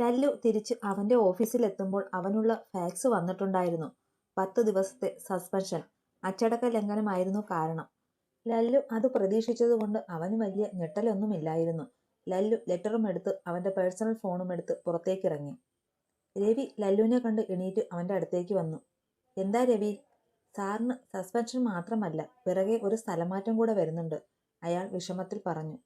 ലല്ലു തിരിച്ച് അവന്റെ ഓഫീസിലെത്തുമ്പോൾ അവനുള്ള ഫാക്സ് വന്നിട്ടുണ്ടായിരുന്നു. പത്ത് ദിവസത്തെ സസ്പെൻഷൻ. അച്ചടക്ക ലംഘനമായിരുന്നു കാരണം. ലല്ലു അത് പ്രതീക്ഷിച്ചതുകൊണ്ട് അവന് വലിയ ഞെട്ടലൊന്നുമില്ലായിരുന്നു. ലല്ലു ലെറ്ററും എടുത്ത് അവന്റെ പേഴ്സണൽ ഫോണും എടുത്ത് പുറത്തേക്കിറങ്ങി. രവി ലല്ലുവിനെ കണ്ട് എണീറ്റ് അവന്റെ അടുത്തേക്ക് വന്നു. എന്താ രവി? സാറിന് സസ്പെൻഷൻ മാത്രമല്ല പിറകെ ഒരു സ്ഥലമാറ്റം കൂടെ വരുന്നുണ്ട് അയാൾ വിഷമത്തിൽ പറഞ്ഞു.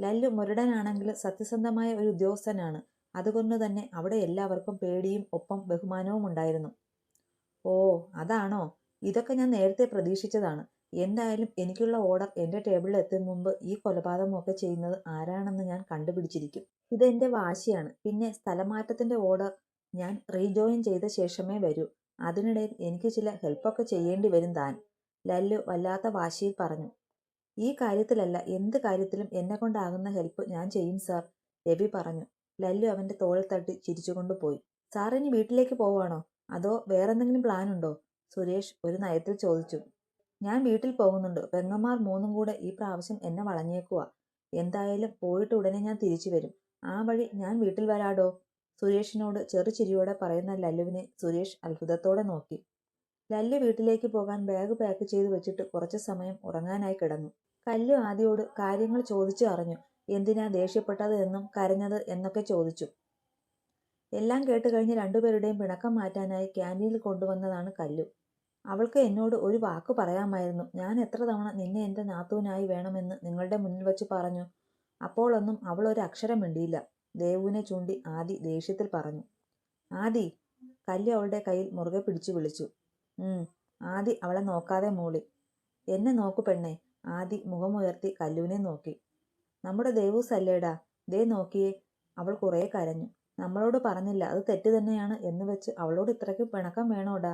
ലല്ലു മുരടനാണെങ്കിൽ സത്യസന്ധമായ ഒരു ഉദ്യോഗസ്ഥനാണ്. അതുകൊണ്ട് തന്നെ അവിടെ എല്ലാവർക്കും പേടിയും ഒപ്പം ബഹുമാനവും ഉണ്ടായിരുന്നു. ഓ അതാണോ? ഇതൊക്കെ ഞാൻ നേരത്തെ പ്രതീക്ഷിച്ചതാണ്. എന്തായാലും എനിക്കുള്ള ഓർഡർ എന്റെ ടേബിളിൽ എത്തും മുമ്പ് ഈ കൊലപാതകമൊക്കെ ചെയ്യുന്നത് ആരാണെന്ന് ഞാൻ കണ്ടുപിടിച്ചിരിക്കും. ഇതെന്റെ വാശിയാണ്. പിന്നെ സ്ഥലമാറ്റത്തിന്റെ ഓർഡർ ഞാൻ റീജോയിൻ ചെയ്ത ശേഷമേ വരൂ. അതിനിടയിൽ എനിക്ക് ചില ഹെൽപ്പൊക്കെ ചെയ്യേണ്ടി വരും താൻ. ലല്ലു വല്ലാത്ത വാശിയിൽ പറഞ്ഞു. ഈ കാര്യത്തിലല്ല എന്ത് കാര്യത്തിലും എന്നെ കൊണ്ടാകുന്ന ഹെൽപ്പ് ഞാൻ ചെയ്യും സാർ രവി പറഞ്ഞു. ലല്ലു അവന്റെ തോളിൽ തട്ടി ചിരിച്ചുകൊണ്ട് പോയി. സാർ ഇനി വീട്ടിലേക്ക് പോവാണോ? അതോ വേറെന്തെങ്കിലും പ്ലാൻ ഉണ്ടോ? സുരേഷ് ഒരു നയത്തിൽ ചോദിച്ചു. ഞാൻ വീട്ടിൽ പോകുന്നുണ്ട്. പെങ്ങന്മാർ മൂന്നും കൂടെ ഈ പ്രാവശ്യം എന്നെ വളഞ്ഞേക്കുക എന്തായാലും പോയിട്ട് ഉടനെ ഞാൻ തിരിച്ചു വരും. ആ വഴി ഞാൻ വീട്ടിൽ വരാടോ? സുരേഷിനോട് ചെറുചിരിയോടെ പറയുന്ന ലല്ലുവിനെ സുരേഷ് അത്ഭുതത്തോടെ നോക്കി. ലല്ലു വീട്ടിലേക്ക് പോകാൻ ബാഗ് പാക്ക് ചെയ്ത് വെച്ചിട്ട് കുറച്ച് സമയം ഉറങ്ങാനായി കിടന്നു. കല്ലു ആദ്യയോട് കാര്യങ്ങൾ ചോദിച്ചു അറിഞ്ഞു. എന്തിനാ ദേഷ്യപ്പെട്ടത് എന്നും കരഞ്ഞത് എന്നൊക്കെ ചോദിച്ചു. എല്ലാം കേട്ട് കഴിഞ്ഞ് രണ്ടുപേരുടെയും പിണക്കം മാറ്റാനായി ക്യാന്റീനിൽ കൊണ്ടുവന്നതാണ് കല്ലു. അവൾക്ക് എന്നോട് ഒരു വാക്ക് പറയാമായിരുന്നു. ഞാൻ എത്ര തവണ നിന്നെ എന്റെ നാത്തൂനായി വേണമെന്ന് നിങ്ങളുടെ മുന്നിൽ വെച്ച് പറഞ്ഞു. അപ്പോഴൊന്നും അവൾ ഒരു അക്ഷരം മിണ്ടിയില്ല. ദേവുവിനെ ചൂണ്ടി ആദി ദേഷ്യത്തിൽ പറഞ്ഞു. ആദി കല്ലു അവളുടെ കയ്യിൽ മുറുകെ പിടിച്ചു വിളിച്ചു. ആദി അവളെ നോക്കാതെ മൂളി. എന്നെ നോക്കു പെണ്ണേ. ആദി മുഖമുയർത്തി കല്ലുവിനെ നോക്കി. നമ്മുടെ ദേവൂസ് അല്ലേടാ ദേ നോക്കിയേ അവൾ കുറേ കരഞ്ഞു. നമ്മളോട് പറഞ്ഞില്ല അത് തെറ്റ് തന്നെയാണ് എന്ന് വെച്ച് അവളോട് ഇത്രയ്ക്ക് പിണക്കം വേണോടാ?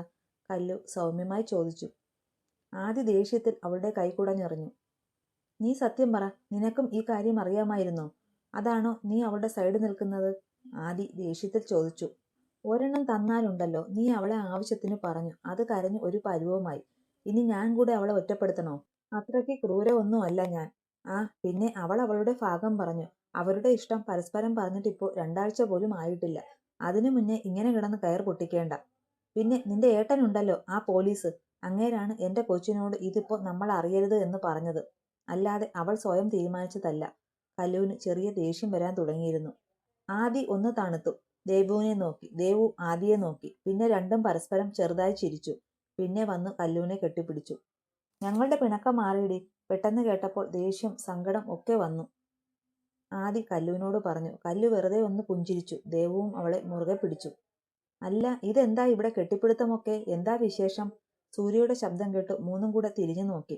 കല്ലു സൗമ്യമായി ചോദിച്ചു. ആദ്യ ദേഷ്യത്തിൽ അവളുടെ കൈ കുടഞ്ഞെറിഞ്ഞു നീ സത്യം പറ നിനക്കും ഈ കാര്യം അറിയാമായിരുന്നോ? അതാണോ നീ അവളുടെ സൈഡ് നിൽക്കുന്നത്? ആദി ദേഷ്യത്തിൽ ചോദിച്ചു. ഒരെണ്ണം തന്നാലുണ്ടല്ലോ നീ അവളെ ആവശ്യത്തിന് പറഞ്ഞു. അത് കരഞ്ഞു ഒരു പരുവമായി ഇനി ഞാൻ കൂടെ അവളെ ഒറ്റപ്പെടുത്തണോ? അത്രയ്ക്ക് ക്രൂരമൊന്നുമല്ല ഞാൻ. ആ പിന്നെ അവൾ അവളുടെ ഭാഗം പറഞ്ഞു. അവരുടെ ഇഷ്ടം പരസ്പരം പറഞ്ഞിട്ട് ഇപ്പോൾ രണ്ടാഴ്ച പോലും ആയിട്ടില്ല. അതിനു മുന്നേ ഇങ്ങനെ കിടന്ന് കയർ പൊട്ടിക്കേണ്ട. പിന്നെ നിന്റെ ഏട്ടനുണ്ടല്ലോ ആ പോലീസ്. അങ്ങേരാണ് എന്റെ കൊച്ചിനോട് ഇതിപ്പോ നമ്മൾ അറിയരുത് എന്ന് പറഞ്ഞത്. അല്ലാതെ അവൾ സ്വയം തീരുമാനിച്ചതല്ല. കല്ലുവിന് ചെറിയ ദേഷ്യം വരാൻ തുടങ്ങിയിരുന്നു. ആദി ഒന്ന് തണുത്തു. ദേവുവിനെ നോക്കി. ദേവു ആദിയെ നോക്കി. പിന്നെ രണ്ടും പരസ്പരം ചെറുതായി ചിരിച്ചു. പിന്നെ വന്ന് കല്ലുവിനെ കെട്ടിപ്പിടിച്ചു. ഞങ്ങളുടെ പിണക്കം മാറിയിടി. പെട്ടെന്ന് കേട്ടപ്പോൾ ദേഷ്യം സങ്കടം ഒക്കെ വന്നു. ആദി കല്ലുവിനോട് പറഞ്ഞു കല്ലു വെറുതെ ഒന്ന് പുഞ്ചിരിച്ചു. ദേവവും അവളെ മുറുകെ പിടിച്ചു. അല്ല ഇതെന്താ ഇവിടെ കെട്ടിപ്പിടുത്തമൊക്കെ? എന്താ വിശേഷം? സൂര്യയുടെ ശബ്ദം കേട്ട് മൂന്നും കൂടെ തിരിഞ്ഞു നോക്കി.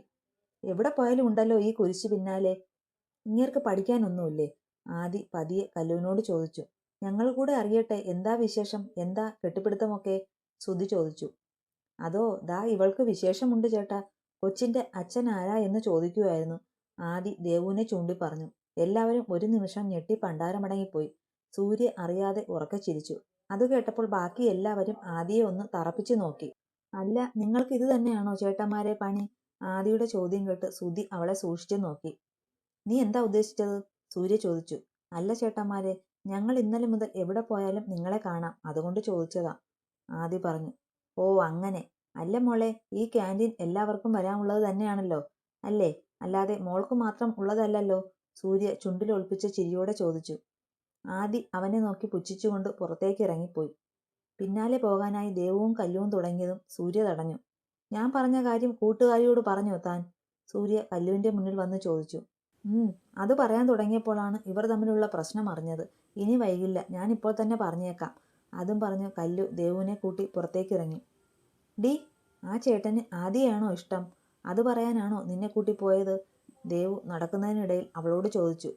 എവിടെ പോയാലും ഉണ്ടല്ലോ ഈ കുരിശു പിന്നാലെ? ഇങ്ങേർക്ക് പഠിക്കാനൊന്നുമില്ലേ? ആദി പതിയെ കല്ലുവിനോട് ചോദിച്ചു. ഞങ്ങൾ കൂടെ അറിയട്ടെ എന്താ വിശേഷം? എന്താ കെട്ടിപ്പിടുത്തമൊക്കെ? സുധി ചോദിച്ചു. അതോ ദാ ഇവൾക്ക് വിശേഷമുണ്ട് ചേട്ടാ. കൊച്ചിന്റെ അച്ഛൻ ആരാ എന്ന് ചോദിക്കുമായിരുന്നു ആദി ദേവുവിനെ ചൂണ്ടി പറഞ്ഞു. എല്ലാവരും ഒരു നിമിഷം ഞെട്ടി പണ്ടാരമടങ്ങിപ്പോയി. സൂര്യ അറിയാതെ ഉറക്കെ ചിരിച്ചു. അത് കേട്ടപ്പോൾ ബാക്കി എല്ലാവരും ആദിയെ ഒന്ന് തറപ്പിച്ചു നോക്കി. അല്ല നിങ്ങൾക്ക് ഇത് തന്നെയാണോ ചേട്ടന്മാരെ പണി? ആദിയുടെ ചോദ്യം കേട്ട് സുധി അവളെ സൂക്ഷിച്ചു നോക്കി. നീ എന്താ ഉദ്ദേശിച്ചത്? സൂര്യ ചോദിച്ചു. അല്ല ചേട്ടന്മാരെ ഞങ്ങൾ ഇന്നലെ മുതൽ എവിടെ പോയാലും നിങ്ങളെ കാണാം. അതുകൊണ്ട് ചോദിച്ചതാ. ആദി പറഞ്ഞു. ഓ അങ്ങനെ. അല്ല മോളെ ഈ ക്യാന്റീൻ എല്ലാവർക്കും വരാനുള്ളത് തന്നെയാണല്ലോ. അല്ലേ? അല്ലാതെ മോൾക്ക് മാത്രം ഉള്ളതല്ലല്ലോ? സൂര്യ ചുണ്ടിലൊളിപ്പിച്ച ചിരിയോടെ ചോദിച്ചു. ആദി അവനെ നോക്കി പുച്ഛിച്ചുകൊണ്ട് പുറത്തേക്ക് ഇറങ്ങിപ്പോയി. പിന്നാലെ പോകാനായി ദേവവും കല്ലുവും തുടങ്ങിയതും സൂര്യ തടഞ്ഞു. ഞാൻ പറഞ്ഞ കാര്യം കൂട്ടുകാരിയോട് പറഞ്ഞു താൻ? സൂര്യ കല്ലുവിന്റെ മുന്നിൽ വന്ന് ചോദിച്ചു. അത് പറയാൻ തുടങ്ങിയപ്പോഴാണ് ഇവർ തമ്മിലുള്ള പ്രശ്നം അറിഞ്ഞത്. ഇനി വൈകില്ല. ഞാൻ ഇപ്പോൾ തന്നെ പറഞ്ഞേക്കാം. അതും പറഞ്ഞു കല്ലു ദേവുവിനെ കൂട്ടി പുറത്തേക്ക് ഇറങ്ങി. ഡി ആ ചേട്ടന് ആദിയാണോ ഇഷ്ടം? അത് പറയാനാണോ നിന്നെ കൂട്ടി പോയത്? ദേവു നടക്കുന്നതിനിടയിൽ അവളോട് ചോദിച്ചു.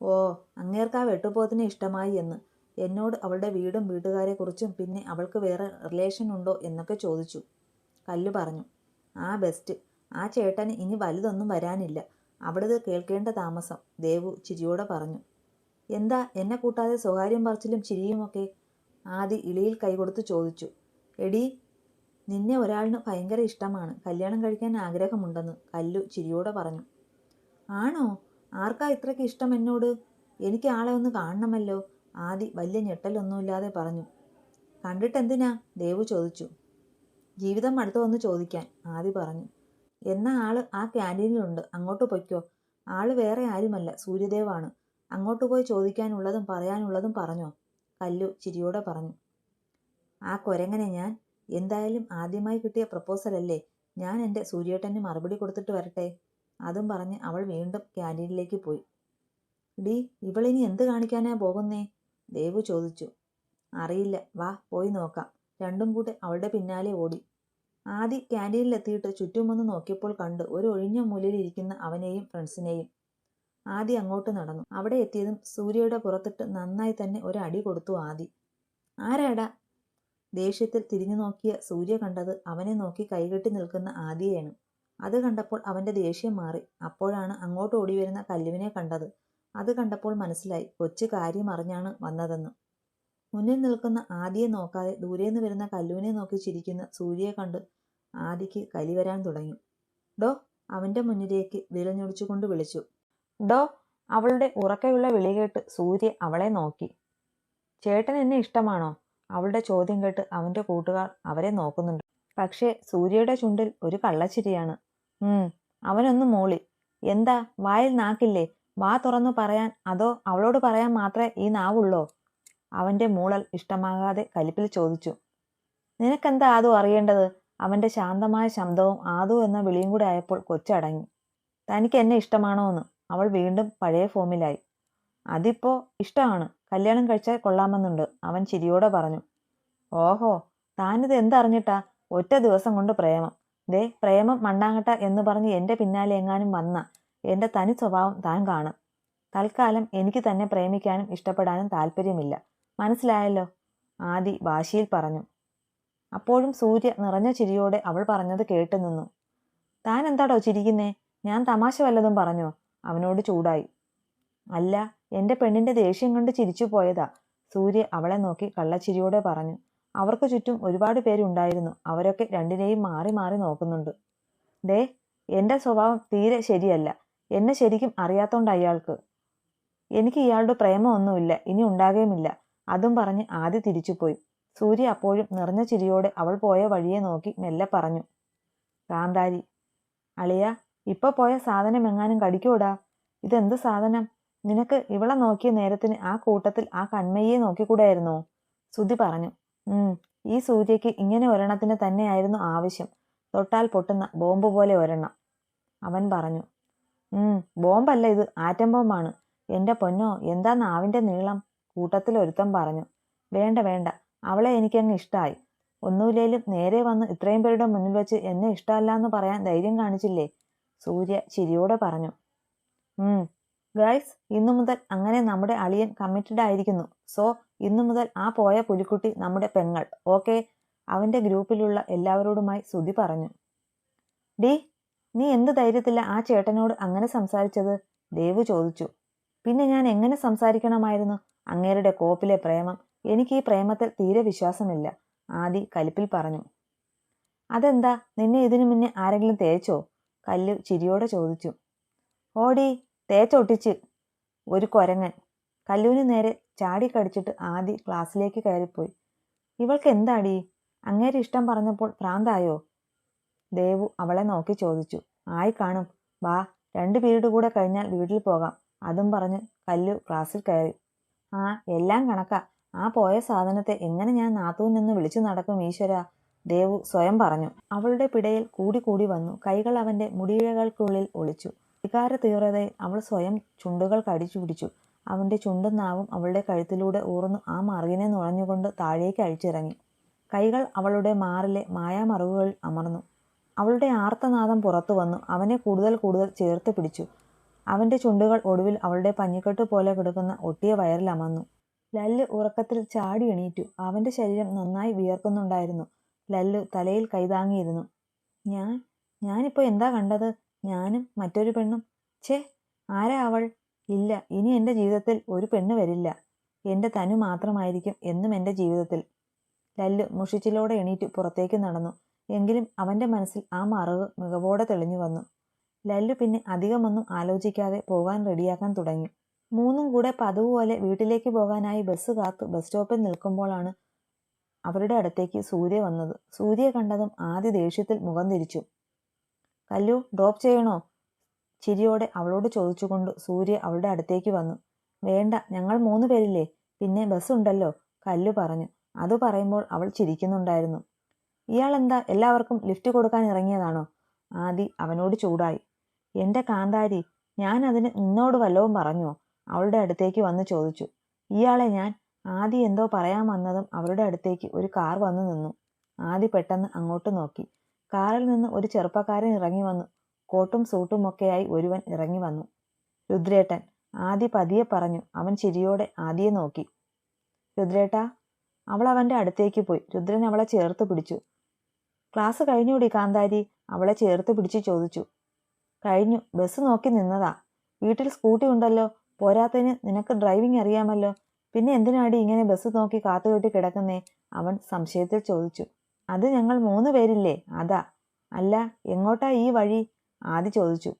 ഓ അങ്ങേർക്ക് ആ വെട്ടുപോത്തിനെ ഇഷ്ടമായി എന്ന്. എന്നോട് അവളുടെ വീടും വീട്ടുകാരെക്കുറിച്ചും പിന്നെ അവൾക്ക് വേറെ റിലേഷൻ ഉണ്ടോ എന്നൊക്കെ ചോദിച്ചു. കല്ലു പറഞ്ഞു. ആ ബെസ്റ്റ് ആ ചേട്ടന് ഇനി വലുതൊന്നും വരാനില്ല. അവിടുത് കേൾക്കേണ്ട താമസം ദേവു ചിരിയോടെ പറഞ്ഞു. എന്താ എന്നെ കൂട്ടാതെ സ്വകാര്യം പറച്ചിലും ചിരിയുമൊക്കെ? ആദി ഇളിയിൽ കൈകൊടുത്ത് ചോദിച്ചു. എടീ നിന്നെ ഒരാളിന് ഭയങ്കര ഇഷ്ടമാണ്. കല്യാണം കഴിക്കാൻ ആഗ്രഹമുണ്ടെന്ന് കല്ലു ചിരിയോടെ പറഞ്ഞു. ആണോ? ആർക്കാ ഇത്രയ്ക്ക് ഇഷ്ടം എന്നോട്? എനിക്ക് ആളെ ഒന്ന് കാണണമല്ലോ. ആദി വലിയ ഞെട്ടലൊന്നുമില്ലാതെ പറഞ്ഞു. കണ്ടിട്ടെന്തിനാ? ദേവു ചോദിച്ചു. ജീവിതം അടുത്ത് വന്ന് ചോദിക്കാൻ ആദി പറഞ്ഞു. എന്നാ ആൾ ആ ക്യാന്റീനിലുണ്ട്. അങ്ങോട്ട് പൊയ്ക്കോ. ആൾ വേറെ ആരുമല്ല. സൂര്യദേവാണ്. അങ്ങോട്ട് പോയി ചോദിക്കാനുള്ളതും പറയാനുള്ളതും പറഞ്ഞോ? കല്ലു ചിരിയോടെ പറഞ്ഞു. ആ കൊരങ്ങനെ ഞാൻ എന്തായാലും ആദ്യമായി കിട്ടിയ പ്രപ്പോസൽ അല്ലേ? ഞാൻ എന്റെ സൂര്യേട്ടന് മറുപടി കൊടുത്തിട്ട് വരട്ടെ? അതും പറഞ്ഞ് അവൾ വീണ്ടും ക്യാന്റീനിലേക്ക് പോയി. ഡി ഇവളിനി എന്ത് കാണിക്കാനാ പോകുന്നേ? ദേവു ചോദിച്ചു. അറിയില്ല വാ പോയി നോക്കാം. രണ്ടും കൂടെ അവളുടെ പിന്നാലെ ഓടി. ആദി ക്യാന്റീനിലെത്തിയിട്ട് ചുറ്റുമൊന്ന് നോക്കിയപ്പോൾ കണ്ട് ഒരു ഒഴിഞ്ഞ മൂലയിൽ ഇരിക്കുന്ന അവനെയും ഫ്രണ്ട്സിനെയും. ആദി അങ്ങോട്ട് നടന്നു. അവിടെ എത്തിയതും സൂര്യയുടെ പുറത്തിട്ട് നന്നായി തന്നെ ഒരു അടി കൊടുത്തു ആദി. ആരാടാ? ദേഷ്യത്തിൽ തിരിഞ്ഞു നോക്കിയ സൂര്യ കണ്ടത് അവനെ നോക്കി കൈകെട്ടി നിൽക്കുന്ന ആദിയെയാണ്. അത് കണ്ടപ്പോൾ അവന്റെ ദേഷ്യം മാറി. അപ്പോഴാണ് അങ്ങോട്ട് ഓടി വരുന്ന കല്ലുവിനെ കണ്ടത്. അത് കണ്ടപ്പോൾ മനസ്സിലായി. കൊച്ചു കാര്യം അറിഞ്ഞാണ് വന്നതെന്ന്. മുന്നിൽ നിൽക്കുന്ന ആദിയെ നോക്കാതെ ദൂരെ നിന്ന് വരുന്ന കല്ലുവിനെ നോക്കി ചിരിക്കുന്ന സൂര്യയെ കണ്ട് ആദിക്ക് കലി വരാൻ തുടങ്ങി. ഡോ അവന്റെ മുന്നിലേക്ക് വിരഞ്ഞൊടിച്ചുകൊണ്ട് വിളിച്ചു. ഡോ അവളുടെ ഉറക്കെയുള്ള വിളി കേട്ട് സൂര്യ അവളെ നോക്കി. ചേട്ടൻ എന്നെ ഇഷ്ടമാണോ? അവളുടെ ചോദ്യം കേട്ട് അവന്റെ കൂട്ടുകാർ അവരെ നോക്കുന്നുണ്ട്. പക്ഷേ സൂര്യയുടെ ചുണ്ടിൽ ഒരു കള്ളച്ചിരിയാണ്. അവനൊന്ന് മൂളി. എന്താ വായിൽ നാക്കില്ലേ? വാ തുറന്നു പറയാൻ അതോ അവളോട് പറയാൻ മാത്രമേ ഈ നാവുള്ളോ? അവന്റെ മൂളൽ ഇഷ്ടമാകാതെ കലിപ്പിൽ ചോദിച്ചു. നിനക്കെന്താ ആദു അറിയേണ്ടത്? അവന്റെ ശാന്തമായ ശബ്ദവും ആദു എന്ന വിളിയും കൂടെ ആയപ്പോൾ കൊച്ചടങ്ങി. തനിക്ക് എന്നെ ഇഷ്ടമാണോ എന്ന് അവൾ വീണ്ടും പഴയ ഫോമിലായി. അതിപ്പോ ഇഷ്ടമാണ് കല്യാണം കഴിച്ചാൽ കൊള്ളാമെന്നുണ്ട്. അവൻ ചിരിയോടെ പറഞ്ഞു. ഓഹോ താനിത് എന്തറിഞ്ഞിട്ടാ? ഒറ്റ ദിവസം കൊണ്ട് പ്രേമം. ദേ പ്രേമം മണ്ണാങ്ങട്ട എന്ന് പറഞ്ഞ് എന്റെ പിന്നാലെ എങ്ങാനും വന്ന എന്റെ തനി സ്വഭാവം താൻ കാണും. തൽക്കാലം എനിക്ക് തന്നെ പ്രേമിക്കാനും ഇഷ്ടപ്പെടാനും താല്പര്യമില്ല മനസ്സിലായല്ലോ? ആദി വാശിയിൽ പറഞ്ഞു. അപ്പോഴും സൂര്യ നിറഞ്ഞ ചിരിയോടെ അവൾ പറഞ്ഞത് കേട്ടു നിന്നു. താൻ എന്താടോ ചിരിക്കുന്നേ? ഞാൻ തമാശ വല്ലതും പറഞ്ഞോ? അവനോട് ചൂടായി. അല്ല എന്റെ പെണ്ണിന്റെ ദേഷ്യം കണ്ട് ചിരിച്ചു പോയതാ. സൂര്യ അവളെ നോക്കി കള്ളച്ചിരിയോടെ പറഞ്ഞു. അവർക്ക് ചുറ്റും ഒരുപാട് പേരുണ്ടായിരുന്നു. അവരൊക്കെ രണ്ടിനെയും മാറി മാറി നോക്കുന്നുണ്ട്. ദേ എന്റെ സ്വഭാവം തീരെ ശരിയല്ല. എന്നെ ശരിക്കും അറിയാത്തോണ്ട് അയാൾക്ക്. എനിക്ക് ഇയാളുടെ പ്രേമമൊന്നുമില്ല. ഇനി ഉണ്ടാകുകയുമില്ല അതും പറഞ്ഞ് ആദ്യ തിരിച്ചുപോയി. സൂര്യ അപ്പോഴും നിറഞ്ഞ ചിരിയോടെ അവൾ പോയ വഴിയെ നോക്കി മെല്ലെ പറഞ്ഞു. കാന്താരി അളിയ ഇപ്പൊ പോയ സാധനം എങ്ങാനും കടിക്കൂടാ? ഇതെന്ത് സാധനം? നിനക്ക് ഇവളെ നോക്കിയ നേരത്തിന് ആ കൂട്ടത്തിൽ ആ കൺമയെ നോക്കിക്കൂടായിരുന്നോ? സുധി പറഞ്ഞു. ഉം ഈ സൂര്യയ്ക്ക് ഇങ്ങനെ ഒരെണ്ണത്തിന് തന്നെയായിരുന്നു ആവശ്യം. തൊട്ടാൽ പൊട്ടുന്ന ബോംബ് പോലെ ഒരെണ്ണം. അവൻ പറഞ്ഞു. ഉം ബോംബല്ല ഇത്. ആറ്റം ബോംബാണ്. എന്റെ പൊന്നോ എന്താ നാവിന്റെ നീളം? കൂട്ടത്തിൽ ഒരുത്തൻ പറഞ്ഞു. വേണ്ട വേണ്ട. അവളെ എനിക്കങ്ങ് ഇഷ്ടമായി ഒന്നുമില്ലേലും നേരെ വന്ന് ഇത്രയും പേരുടെ മുന്നിൽ വെച്ച് എന്നെ ഇഷ്ടമല്ല എന്ന് പറയാൻ ധൈര്യം കാണിച്ചില്ലേ? സൂര്യ ചിരിയോടെ പറഞ്ഞു. ഉം ഗൈസ് ഇന്നു മുതൽ അങ്ങനെ നമ്മുടെ അളിയൻ കമ്മിറ്റഡ് ആയിരിക്കുന്നു. സോ ഇന്നു മുതൽ ആ പോയ പുലിക്കുട്ടി നമ്മുടെ പെങ്ങൾ. ഓക്കെ അവന്റെ ഗ്രൂപ്പിലുള്ള എല്ലാവരോടുമായി സുധി പറഞ്ഞു. ഡി നീ എന്ത് ധൈര്യത്തില്ല ആ ചേട്ടനോട് അങ്ങനെ സംസാരിച്ചത്? ദേവ് ചോദിച്ചു. പിന്നെ ഞാൻ എങ്ങനെ സംസാരിക്കണമായിരുന്നു? അങ്ങേരുടെ കോപ്പിലെ പ്രേമം. എനിക്ക് ഈ പ്രേമത്തിൽ തീരെ വിശ്വാസമില്ല. ആദി കലിപ്പിൽ പറഞ്ഞു. അതെന്താ? നിന്നെ ഇതിനു മുന്നേ ആരെങ്കിലും തേച്ചോ? കല്ലു ചിരിയോടെ ചോദിച്ചു. ഓടി തേച്ചൊട്ടിച്ച് ഒരു കൊരങ്ങൻ കല്ലുവിന് നേരെ ചാടിക്കടിച്ചിട്ട് ആദി ക്ലാസ്സിലേക്ക് കയറിപ്പോയി. ഇവൾക്ക് എന്താടി? അങ്ങേരെ ഇഷ്ടം പറഞ്ഞപ്പോൾ ഭ്രാന്തായോ? ദേവു അവളെ നോക്കി ചോദിച്ചു. ആയി കാണും. വാ രണ്ട് പീരീഡ് കൂടെ കഴിഞ്ഞാൽ വീട്ടിൽ പോകാം. അതും പറഞ്ഞ് കല്ലു ക്ലാസ്സിൽ കയറി. ആ എല്ലാം കണക്കാ. ആ പോയ സാധനത്തെ എങ്ങനെ ഞാൻ നാത്തു നിന്ന് വിളിച്ചു നടക്കും ഈശ്വര? ദേവു സ്വയം പറഞ്ഞു. അവളുടെ പിടയിൽ കൂടി കൂടി വന്നു. കൈകൾ അവന്റെ മുടിയിഴകൾക്കുള്ളിൽ ഒളിച്ചു. വികാര തീവ്രതയിൽ അവൾ സ്വയം ചുണ്ടുകൾ കടിച്ചു പിടിച്ചു. അവന്റെ ചുണ്ടും നാവും അവളുടെ കഴുത്തിലൂടെ ഊർന്നു ആ മറുകിനെ നുഴഞ്ഞുകൊണ്ട് താഴേക്ക് അഴിച്ചിറങ്ങി. കൈകൾ അവളുടെ മാറിലെ മായാമറിവുകളിൽ അമർന്നു. അവളുടെ ആർത്തനാദം പുറത്തു വന്നു. അവനെ കൂടുതൽ കൂടുതൽ ചേർത്ത് പിടിച്ചു. അവന്റെ ചുണ്ടുകൾ ഒടുവിൽ അവളുടെ പഞ്ഞിക്കെട്ട് പോലെ കിടക്കുന്ന ഒട്ടിയ വയറിൽ അമർന്നു. ലല്ല് ഉറക്കത്തിൽ ചാടി എണീറ്റു. അവന്റെ ശരീരം നന്നായി വിയർക്കുന്നുണ്ടായിരുന്നു. ലല്ലു തലയിൽ കൈതാങ്ങിയിരുന്നു. ഞാൻ ഞാനിപ്പോൾ എന്താ കണ്ടത്? ഞാനും മറ്റൊരു പെണ്ണും. ഛേ ആരാ അവൾ? ഇല്ല ഇനി എന്റെ ജീവിതത്തിൽ ഒരു പെണ്ണ് വരില്ല. എന്റെ തനു മാത്രമായിരിക്കും എന്നും എന്റെ ജീവിതത്തിൽ. ലല്ലു മുഷിച്ചിലോടെ എണീറ്റ് പുറത്തേക്ക് നടന്നു. എങ്കിലും അവന്റെ മനസ്സിൽ ആ മറവ് മികവോടെ തെളിഞ്ഞു വന്നു. ലല്ലു പിന്നെ അധികമൊന്നും ആലോചിക്കാതെ പോകാൻ റെഡിയാക്കാൻ തുടങ്ങി. മൂന്നും കൂടെ പതിവ് പോലെ വീട്ടിലേക്ക് പോകാനായി ബസ് കാത്ത് ബസ് സ്റ്റോപ്പിൽ നിൽക്കുമ്പോഴാണ് അവരുടെ അടുത്തേക്ക് സൂര്യ വന്നത്. സൂര്യ കണ്ടതും ആദ്യ ദേഷ്യത്തിൽ മുഖം തിരിച്ചു. കല്ലു ഡ്രോപ്പ് ചെയ്യണോ? ചിരിയോടെ അവളോട് ചോദിച്ചുകൊണ്ട് സൂര്യ അവളുടെ അടുത്തേക്ക് വന്നു. വേണ്ട ഞങ്ങൾ മൂന്ന് പേരില്ലേ? പിന്നെ ബസ് ഉണ്ടല്ലോ കല്ലു പറഞ്ഞു. അത് പറയുമ്പോൾ അവൾ ചിരിക്കുന്നുണ്ടായിരുന്നു. ഇയാൾ എന്താ എല്ലാവർക്കും ലിഫ്റ്റ് കൊടുക്കാൻ ഇറങ്ങിയതാണോ? ആദി അവനോട് ചൂടായി. എന്റെ കാന്താരി ഞാൻ അതിന് നിന്നോട് വല്ലവും പറഞ്ഞോ? അവളുടെ അടുത്തേക്ക് വന്ന് ചോദിച്ചു. ഇയാളെ ഞാൻ ആദി എന്തോ പറയാൻ വന്നതും അവരുടെ അടുത്തേക്ക് ഒരു കാർ വന്നു നിന്നു. ആദി പെട്ടെന്ന് അങ്ങോട്ട് നോക്കി. കാറിൽ നിന്ന് ഒരു ചെറുപ്പക്കാരൻ ഇറങ്ങി വന്നു. കോട്ടും സൂട്ടും ഒക്കെയായി ഒരുവൻ ഇറങ്ങി വന്നു. രുദ്രേട്ടൻ ആദി പതിയെ പറഞ്ഞു. അവൻ ചിരിയോടെ ആദിയെ നോക്കി. രുദ്രേട്ട അവൾ അവന്റെ അടുത്തേക്ക് പോയി. രുദ്രൻ അവളെ ചേർത്ത് പിടിച്ചു. ക്ലാസ് കഴിഞ്ഞൂടി കാന്താരി? അവളെ ചേർത്ത് പിടിച്ച് ചോദിച്ചു. കഴിഞ്ഞു. ബസ് നോക്കി നിന്നതാ. വീട്ടിൽ സ്കൂട്ടി ഉണ്ടല്ലോ. പോരാത്തതിന് നിനക്ക് ഡ്രൈവിംഗ് അറിയാമല്ലോ. പിന്നെ എന്തിനാടി ഇങ്ങനെ ബസ് നോക്കി കാത്തുകെട്ടി കിടക്കുന്നേ? അവൻ സംശയത്തിൽ ചോദിച്ചു. അത് ഞങ്ങൾ മൂന്ന് പേരില്ലേ? അതാ. അല്ല എങ്ങോട്ടാ ഈ വഴി? ആദി ചോദിച്ചു.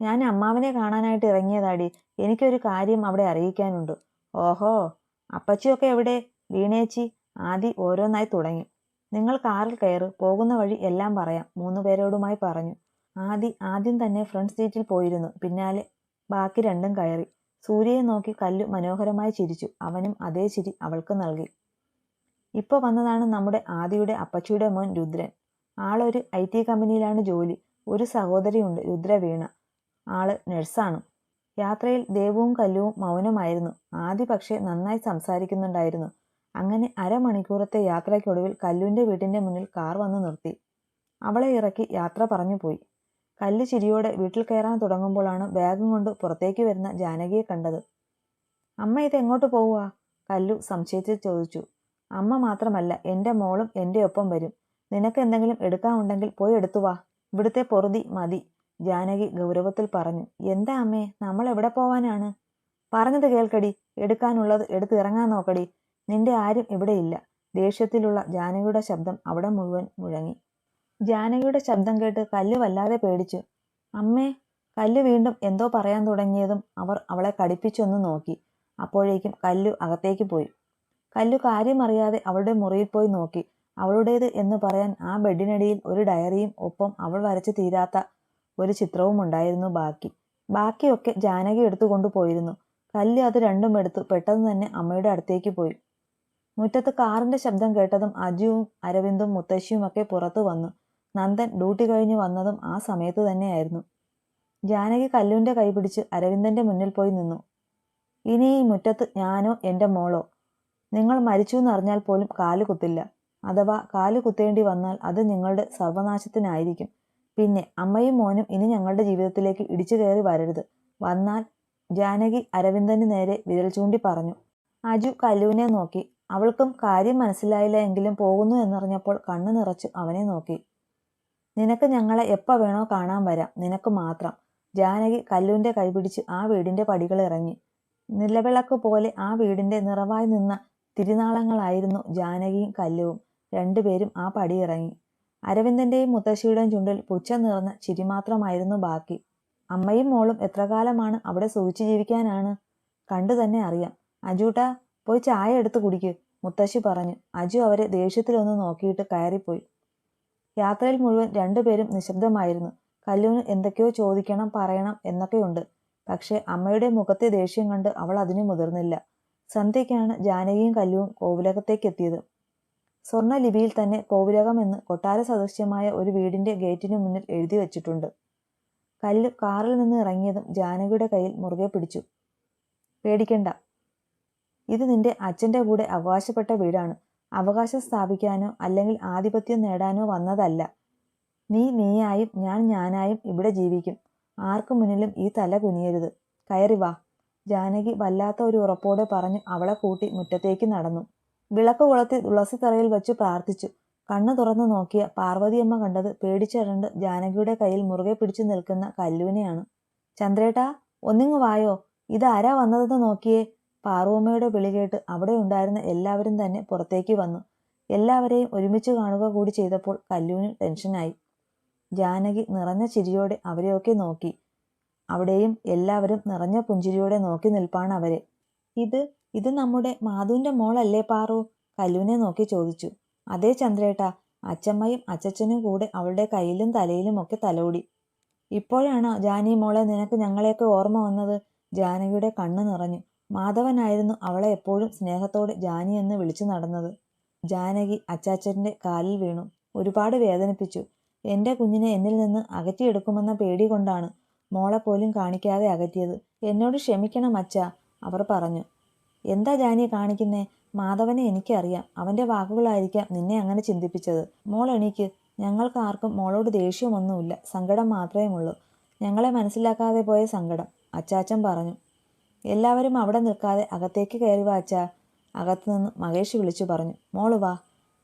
ഞാൻ അമ്മാവനെ കാണാനായിട്ട് ഇറങ്ങിയതാടി. എനിക്കൊരു കാര്യം അവിടെ അറിയിക്കാനുണ്ട്. ഓഹോ അപ്പച്ചിയൊക്കെ എവിടെ? വീണേച്ചി ആദി ഓരോന്നായി തുടങ്ങി. നിങ്ങൾ കാറിൽ കയറ് പോകുന്ന വഴി എല്ലാം പറയാം മൂന്ന് പേരോടുമായി പറഞ്ഞു. ആദി ആദ്യം തന്നെ ഫ്രണ്ട് സീറ്റിൽ പോയിരുന്നു പിന്നാലെ ബാക്കി രണ്ടും കയറി. സൂര്യയെ നോക്കി കല്ലു മനോഹരമായി ചിരിച്ചു. അവനും അതേ ചിരി അവൾക്ക് നൽകി. ഇപ്പൊ വന്നതാണ് നമ്മുടെ ആദിയുടെ അപ്പച്ചിയുടെ മോൻ രുദ്രൻ. ആളൊരു ഐ ടി കമ്പനിയിലാണ് ജോലി. ഒരു സഹോദരിയുണ്ട് രുദ്ര വീണ. ആൾ നഴ്സാണ്. യാത്രയിൽ ദേവവും കല്ലുവും മൗനമായിരുന്നു. ആദി പക്ഷേ നന്നായി സംസാരിക്കുന്നുണ്ടായിരുന്നു. അങ്ങനെ അരമണിക്കൂറത്തെ യാത്രയ്ക്കൊടുവിൽ കല്ലുവിന്റെ വീട്ടിന്റെ മുന്നിൽ കാർ വന്ന് നിർത്തി. അവളെ ഇറക്കി യാത്ര പറഞ്ഞു പോയി. കല്ല് ചിരിയോടെ വീട്ടിൽ കയറാൻ തുടങ്ങുമ്പോഴാണ് ബാഗും കൊണ്ട് പുറത്തേക്ക് വരുന്ന ജാനകിയെ കണ്ടത്. അമ്മ ഇത് എങ്ങോട്ട് പോവുക? കല്ലു സംശയത്തിൽ ചോദിച്ചു. അമ്മ മാത്രമല്ല എന്റെ മോളും എന്റെ ഒപ്പം വരും. നിനക്ക് എന്തെങ്കിലും എടുക്കാനുണ്ടെങ്കിൽ പോയി എടുത്തു വാ. ഇവിടുത്തെ പൊറുതി മതി ജാനകി ഗൗരവത്തിൽ പറഞ്ഞു. എന്താ അമ്മേ നമ്മൾ എവിടെ പോവാനാണ്? പറഞ്ഞത് കേൾക്കടി എടുക്കാനുള്ളത് എടുത്ത് ഇറങ്ങാൻ നോക്കടി. നിന്റെ ആരും ഇവിടെയില്ല ദേഷ്യത്തിലുള്ള ജാനകിയുടെ ശബ്ദം അവിടെ മുഴുവൻ മുഴങ്ങി. ജാനകിയുടെ ശബ്ദം കേട്ട് കല്ല് വല്ലാതെ പേടിച്ചു. അമ്മേ കല്ല് വീണ്ടും എന്തോ പറയാൻ തുടങ്ങിയതും അവർ അവളെ കടിപ്പിച്ചൊന്ന് നോക്കി. അപ്പോഴേക്കും കല്ലു അകത്തേക്ക് പോയി. കല്ലു കാര്യമറിയാതെ അവളുടെ മുറിയിൽ പോയി നോക്കി. അവളുടേത് എന്ന് പറയാൻ ആ ബെഡിനടിയിൽ ഒരു ഡയറിയും ഒപ്പം അവൾ വരച്ചു തീരാത്ത ഒരു ചിത്രവും ഉണ്ടായിരുന്നു ബാക്കി. ബാക്കിയൊക്കെ ജാനകി എടുത്തുകൊണ്ടു പോയിരുന്നു. കല്ല് അത് രണ്ടും എടുത്തു പെട്ടെന്ന് തന്നെ അമ്മയുടെ അടുത്തേക്ക് പോയി. മുറ്റത്ത് കാറിന്റെ ശബ്ദം കേട്ടതും അജുവും അരവിന്ദും മുത്തശ്ശിയും ഒക്കെ പുറത്തു വന്നു. നന്ദൻ ഡ്യൂട്ടി കഴിഞ്ഞ് വന്നതും ആ സമയത്ത് തന്നെയായിരുന്നു. ജാനകി കല്ലുവിന്റെ കൈ പിടിച്ച് അരവിന്ദന്റെ മുന്നിൽ പോയി നിന്നു. ഇനി ഈ മുറ്റത്ത് ഞാനോ എന്റെ മോളോ നിങ്ങൾ മരിച്ചു എന്നറിഞ്ഞാൽ പോലും കാൽ കുത്തില്ല. അഥവാ കാൽ കുത്തേണ്ടി വന്നാൽ അത് നിങ്ങളുടെ സർവനാശത്തിനായിരിക്കും. പിന്നെ അമ്മയും മോനും ഇനി ഞങ്ങളുടെ ജീവിതത്തിലേക്ക് ഇടിച്ചു കയറി വരരുത്. വന്നാൽ ജാനകി അരവിന്ദന് നേരെ വിരൽ ചൂണ്ടി പറഞ്ഞു. അജു കല്ലുവിനെ നോക്കി. അവൾക്കും കാര്യം മനസ്സിലായില്ല എങ്കിലും പോകുന്നു എന്നറിഞ്ഞപ്പോൾ കണ്ണു നിറച്ചു അവനെ നോക്കി. നിനക്ക് ഞങ്ങളെ എപ്പ വേണോ കാണാൻ വരാം. നിനക്ക് മാത്രം. ജാനകി കല്ലുവിന്റെ കൈപിടിച്ച് ആ വീടിന്റെ പടികൾ ഇറങ്ങി നിലവിളക്ക് പോലെ ആ വീടിന്റെ നിറവായി നിന്ന തിരുനാളങ്ങളായിരുന്നു ജാനകിയും കല്ലുവും. രണ്ടുപേരും ആ പടി ഇറങ്ങി. അരവിന്ദന്റെയും മുത്തശ്ശിയുടെയും ചുണ്ടിൽ പുച്ഛം നിറഞ്ഞ ചിരി മാത്രമായിരുന്നു ബാക്കി. അമ്മയും മോളും എത്ര കാലമാണ് അവിടെ സൂചിച്ചു ജീവിക്കാനാണ്? കണ്ടു തന്നെ അറിയാം. അജൂട്ടാ പോയി ചായ എടുത്ത് കുടിക്ക് മുത്തശ്ശി പറഞ്ഞു. അജു അവരെ ദേഷ്യത്തിലൊന്ന് നോക്കിയിട്ട് കയറിപ്പോയി. യാത്രയിൽ മുഴുവൻ രണ്ടുപേരും നിശബ്ദമായിരുന്നു. കല്ലുവിന് എന്തൊക്കെയോ ചോദിക്കണം പറയണം എന്നൊക്കെയുണ്ട്. പക്ഷേ അമ്മയുടെ മുഖത്തെ ദേഷ്യം കണ്ട് അവൾ അതിനു മുതിർന്നില്ല. സന്ധ്യയ്ക്കാണ് ജാനകിയും കല്ലുവും കോവിലകത്തേക്ക് എത്തിയത് സ്വർണലിപിയിൽ തന്നെ കോവിലകം എന്ന് കൊട്ടാര സദൃശ്യമായ ഒരു വീടിന്റെ ഗേറ്റിനു മുന്നിൽ എഴുതി വച്ചിട്ടുണ്ട്. കല്ല് കാറിൽ നിന്ന് ഇറങ്ങിയതും ജാനകിയുടെ കയ്യിൽ മുറുകെ പിടിച്ചു. പേടിക്കണ്ട. ഇത് നിന്റെ അച്ഛന്റെ കൂടെ അവകാശപ്പെട്ട വീടാണ്. അവകാശം സ്ഥാപിക്കാനോ അല്ലെങ്കിൽ ആധിപത്യം നേടാനോ വന്നതല്ല. നീ നീയായും ഞാൻ ഞാനായും ഇവിടെ ജീവിക്കും. ആർക്കു മുന്നിലും ഈ തല കുനിയരുത്. കയറി വാ. ജാനകി വല്ലാത്ത ഒരു ഉറപ്പോടെ പറഞ്ഞു അവളെ കൂട്ടി മുറ്റത്തേക്ക് നടന്നു. വിളക്ക് കൊളത്തി തുളസിത്തറയിൽ വെച്ച് പ്രാർത്ഥിച്ചു. കണ്ണു തുറന്നു നോക്കിയ പാർവതിയമ്മ കണ്ടത് പേടിച്ചരണ്ട് ജാനകിയുടെ കയ്യിൽ മുറുകെ പിടിച്ചു നിൽക്കുന്ന കല്ലുവിനെയാണ്. ചന്ദ്രേട്ടാ ഒന്നിങ്ങ് വായോ? ഇതാരാ വന്നതെന്ന് നോക്കിയേ? പാർവമ്മയുടെ വിളി കേട്ട് അവിടെ ഉണ്ടായിരുന്ന എല്ലാവരും തന്നെ പുറത്തേക്ക് വന്നു. എല്ലാവരെയും ഒരുമിച്ച് കാണുക കൂടി ചെയ്തപ്പോൾ കല്ലുവിന് ടെൻഷനായി. ജാനകി നിറഞ്ഞ ചിരിയോടെ അവരെയൊക്കെ നോക്കി. അവിടെയും എല്ലാവരും നിറഞ്ഞ പുഞ്ചിരിയോടെ നോക്കി നിൽപ്പാണ് അവരെ. ഇത് ഇത് നമ്മുടെ മാധുവിന്റെ മോളല്ലേ പാറു? കല്ലുവിനെ നോക്കി ചോദിച്ചു. അതേ ചന്ദ്രേട്ടാ അച്ചമ്മയും അച്ചച്ചനും കൂടെ അവളുടെ കയ്യിലും തലയിലും ഒക്കെ തലോടി. ഇപ്പോഴാണോ ജാനി മോളെ നിനക്ക് ഞങ്ങളെയൊക്കെ ഓർമ്മ വന്നത്? ജാനകിയുടെ കണ്ണു നിറഞ്ഞു. മാധവനായിരുന്നു അവളെ എപ്പോഴും സ്നേഹത്തോടെ ജാനി എന്ന് വിളിച്ചു നടന്നത്. ജാനകി അച്ചാച്ചന്റെ കാലിൽ വീണു. ഒരുപാട് വേദനിപ്പിച്ചു. എന്റെ കുഞ്ഞിനെ എന്നിൽ നിന്ന് അകറ്റിയെടുക്കുമെന്ന പേടി കൊണ്ടാണ് മോളെ പോലും കാണിക്കാതെ അകറ്റിയത്. എന്നോട് ക്ഷമിക്കണം അച്ഛ അവർ പറഞ്ഞു. എന്താ ജാനിയെ കാണിക്കുന്നേ? മാധവനെ എനിക്കറിയാം. അവന്റെ വാക്കുകളായിരിക്കാം നിന്നെ അങ്ങനെ ചിന്തിപ്പിച്ചത്. മോൾ എണീക്ക്. ഞങ്ങൾക്ക് ആർക്കും മോളോട് ദേഷ്യമൊന്നുമില്ല. സങ്കടം മാത്രമേ ഉള്ളൂ. ഞങ്ങളെ മനസ്സിലാക്കാതെ പോയ സങ്കടം. അച്ചാച്ചൻ പറഞ്ഞു. എല്ലാവരും അവിടെ നിൽക്കാതെ അകത്തേക്ക് കയറി വാച്ച അകത്തുനിന്ന് മഹേഷ് വിളിച്ചു പറഞ്ഞു. മോൾ വാ.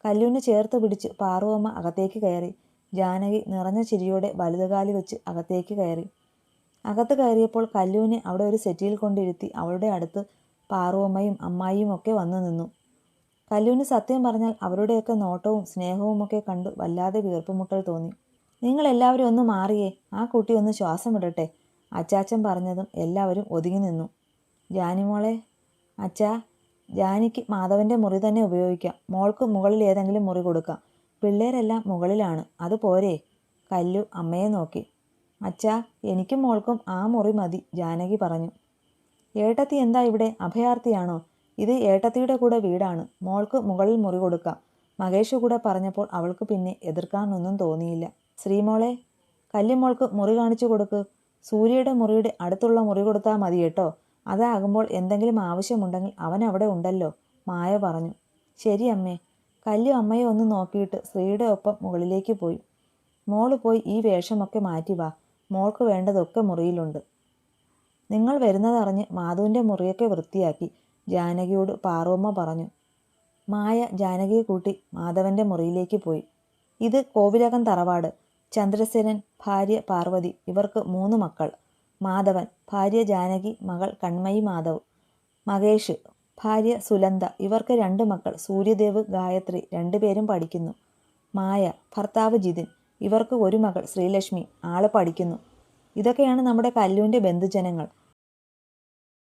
കല്ലുവിനെ ചേർത്ത് പിടിച്ച് പാറുവമ്മ അകത്തേക്ക് കയറി. ജാനകി നിറഞ്ഞ ചിരിയോടെ വലുതുകാലി വെച്ച് അകത്തേക്ക് കയറി. അകത്ത് കയറിയപ്പോൾ കല്ലുവിനെ അവിടെ ഒരു സെറ്റിയിൽ കൊണ്ടിരുത്തി അവളുടെ അടുത്ത് പാറുവമ്മയും അമ്മായിയും ഒക്കെ വന്നു നിന്നു. കല്ലുവിന് സത്യം പറഞ്ഞാൽ അവരുടെയൊക്കെ നോട്ടവും സ്നേഹവും ഒക്കെ കണ്ട് വല്ലാതെ വീർപ്പുമുട്ടൽ തോന്നി. നിങ്ങൾ എല്ലാവരും ഒന്ന് മാറിയേ ആ കുട്ടി ഒന്ന് ശ്വാസം വിടട്ടെ അച്ചാച്ചൻ പറഞ്ഞതും എല്ലാവരും ഒതുങ്ങി നിന്നു. ജാനിമോളെ അച്ഛാ ജാനിക്ക് മാധവന്റെ മുറി തന്നെ ഉപയോഗിക്കാം. മോൾക്ക് മുകളിൽ ഏതെങ്കിലും മുറി കൊടുക്കാം. പിള്ളേരെല്ലാം മുകളിലാണ്. അത് പോരേ. കല്ലു അമ്മയെ നോക്കി. അച്ഛാ എനിക്കും മോൾക്കും ആ മുറി മതി ജാനകി പറഞ്ഞു. ഏട്ടത്തി എന്താ ഇവിടെ? അഭയാർത്ഥിയാണോ? ഇത് ഏട്ടത്തിയുടെ കൂടെ വീടാണ്. മോൾക്ക് മുകളിൽ മുറി കൊടുക്കാം. മഹേഷ് കൂടെ പറഞ്ഞപ്പോൾ അവൾക്ക് പിന്നെ എതിർക്കാനൊന്നും തോന്നിയില്ല. ശ്രീമോളെ കല്ലുമോൾക്ക് മുറി കാണിച്ചു കൊടുക്ക്. സൂര്യയുടെ മുറിയുടെ അടുത്തുള്ള മുറി കൊടുത്താൽ മതി കേട്ടോ. അതാകുമ്പോൾ എന്തെങ്കിലും ആവശ്യമുണ്ടെങ്കിൽ അവൻ അവിടെ ഉണ്ടല്ലോ മായ പറഞ്ഞു. ശരി അമ്മേ. കല്ലു അമ്മയെ ഒന്ന് നോക്കിയിട്ട് ശ്രീയുടെ ഒപ്പം മുകളിലേക്ക് പോയി. മോൾ പോയി ഈ വേഷമൊക്കെ മാറ്റി വാ. മോൾക്ക് വേണ്ടതൊക്കെ മുറിയിലുണ്ട്. നിങ്ങൾ വരുന്നതറിഞ്ഞ് മാധുവിന്റെ മുറിയൊക്കെ വൃത്തിയാക്കി ജാനകിയോട് പാറുമ്മ പറഞ്ഞു മായ ജാനകിയെ കൂട്ടി മാധവന്റെ മുറിയിലേക്ക് പോയി. ഇത് കോവിലകം തറവാട്. ചന്ദ്രസേനൻ ഭാര്യ പാർവതി ഇവർക്ക് മൂന്ന് മക്കൾ. മാധവൻ ഭാര്യ ജാനകി മകൾ കൺമയി മാധവ്. മഹേഷ് ഭാര്യ സുലന്ത ഇവർക്ക് രണ്ട് മക്കൾ. സൂര്യദേവ് ഗായത്രി രണ്ടുപേരും പഠിക്കുന്നു. മായ ഭർത്താവ് ജിതിൻ. ഇവർക്ക് ഒരു മകൾ ശ്രീലക്ഷ്മി ആളെ പഠിക്കുന്നു. ഇതൊക്കെയാണ് നമ്മുടെ കല്ലുവിന്റെ ബന്ധുജനങ്ങൾ.